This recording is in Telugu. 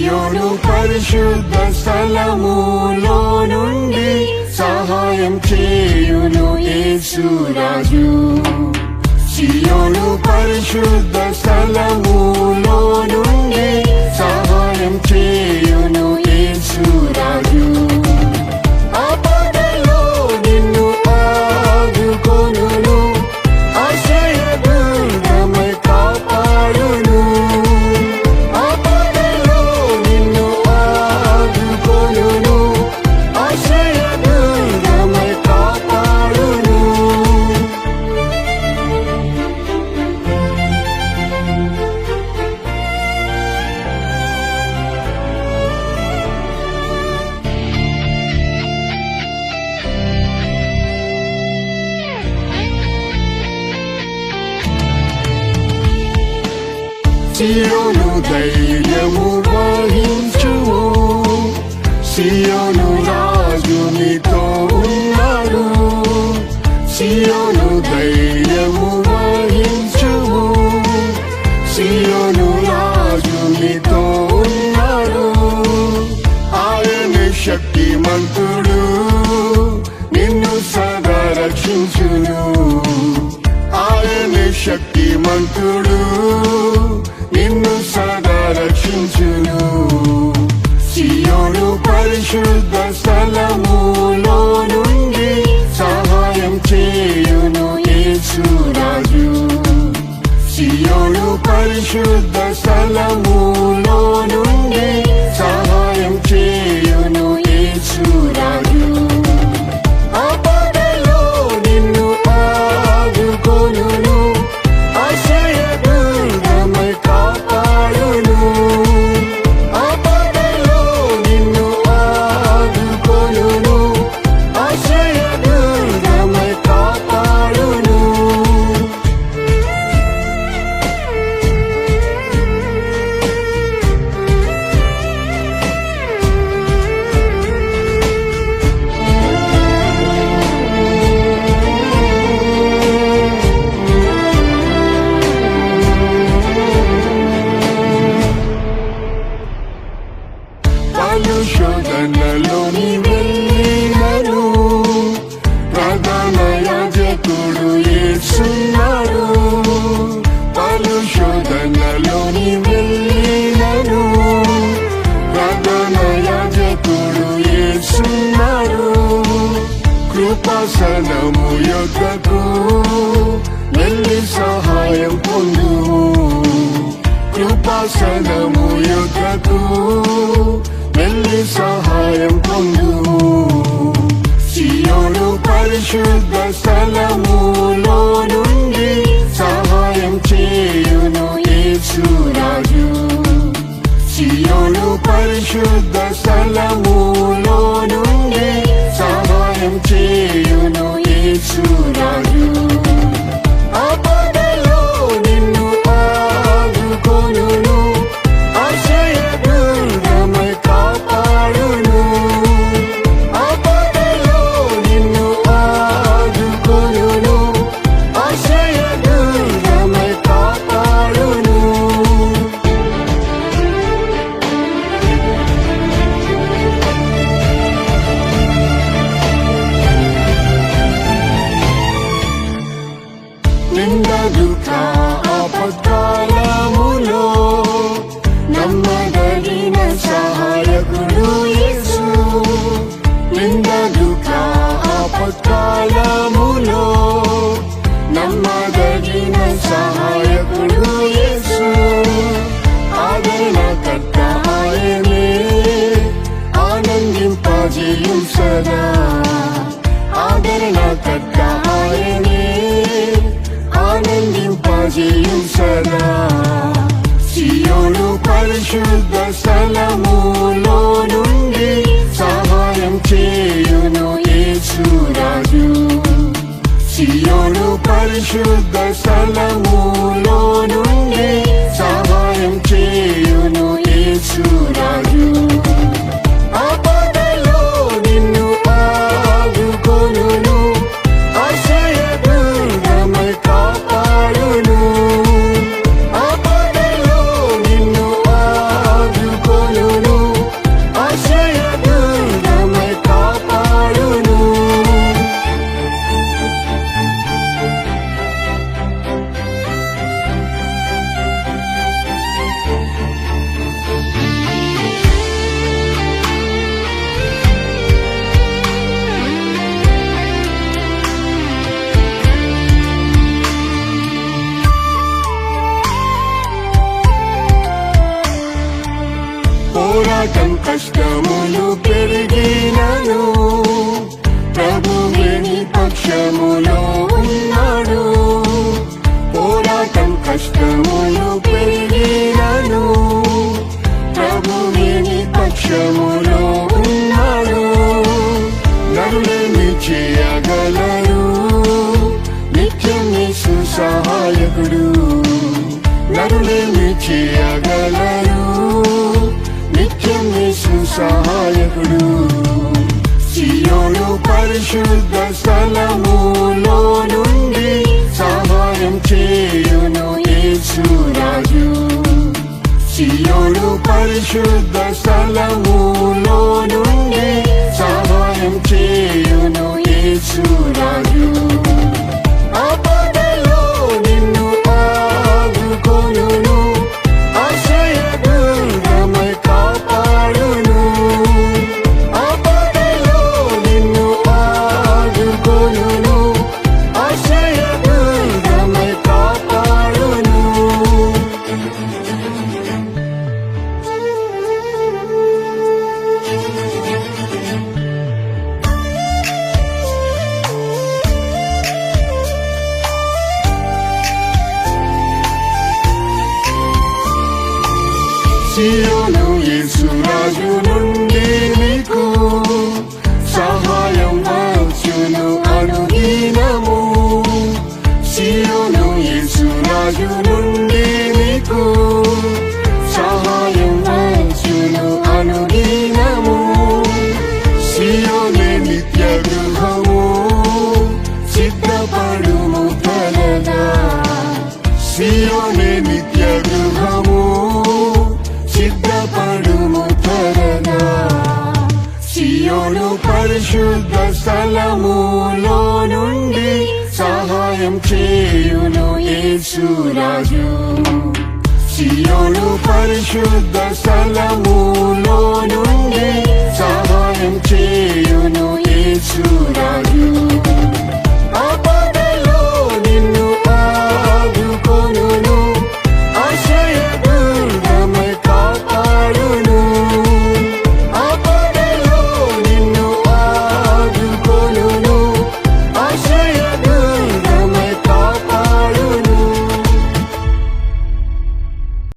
సియోను పరిశుద్ధ స్థలములో నుండి సహాయం చేయును యేసురాజు. సియోను పరిశుద్ధ స్థలములో సియోను ధైర్యము వహించువు సియోను రాజు నీతో ఉన్నాడు సియోను ధైర్యము వహించువు సియోను రాజు నీతో ఉన్నాడు ఆయన శక్తిమంతుడు. నిన్ను సదా రక్షించును. ఆయన శక్తిమంతుడు. నిన్ను సదా రక్షించును సియోను పరిశుద్ధ స్థలములో నుండి సహాయం చేయును యేసురాజు సియోను పరిశుద్ధ స్థలములో నుండి పలు శోధనలోని వెళ్ళినను ప్రధాన యాజకుడు యేసున్నాడు పలు శోధనలోని వెళ్ళినను ప్రధాన యాజకుడు యేసున్నాడు కృపాసనము యొక్కకు వెళ్ళి సహాయం పొందు కృపాసనము యొక్కకు వెళ్ళి సహాయం పొందు. సియోను పరిశుద్ధ స్థలములో నుండి సహాయం చేయును యేసురాజు సియోను పరిశుద్ధ స్థలములో ఆదరణకర్త ఆయనే ఆనందింపజేయం సదా. సియోను పరిశుద్ధ స్థలములో నుండి సహాయం చేయును యేసురాజు సియోను పరిశుద్ధ కష్టములు పెరిగినను. ప్రభువే నీ పక్షములో ఉన్నాడు. పోరాటం కష్టములు పెరిగినను. ప్రభువే నీ పక్షములో ఉన్నాడు. నరులేమి చేయగలరు. నిత్యం సహాయకుడు. నరులేమి చేయగలరు సహాయకుడు సియోను పరిశుద్ధ స్థలములో నుండి సహాయం చేయును యేసు రాజు. సియోను పరిశుద్ధ స్థలములో సియోను యేసురాజు నుండి నీకు చేయును యేసురాజు సియోను పరిశుద్ధ స్థలములో నుండి సహాయం చేయును యేసురాజు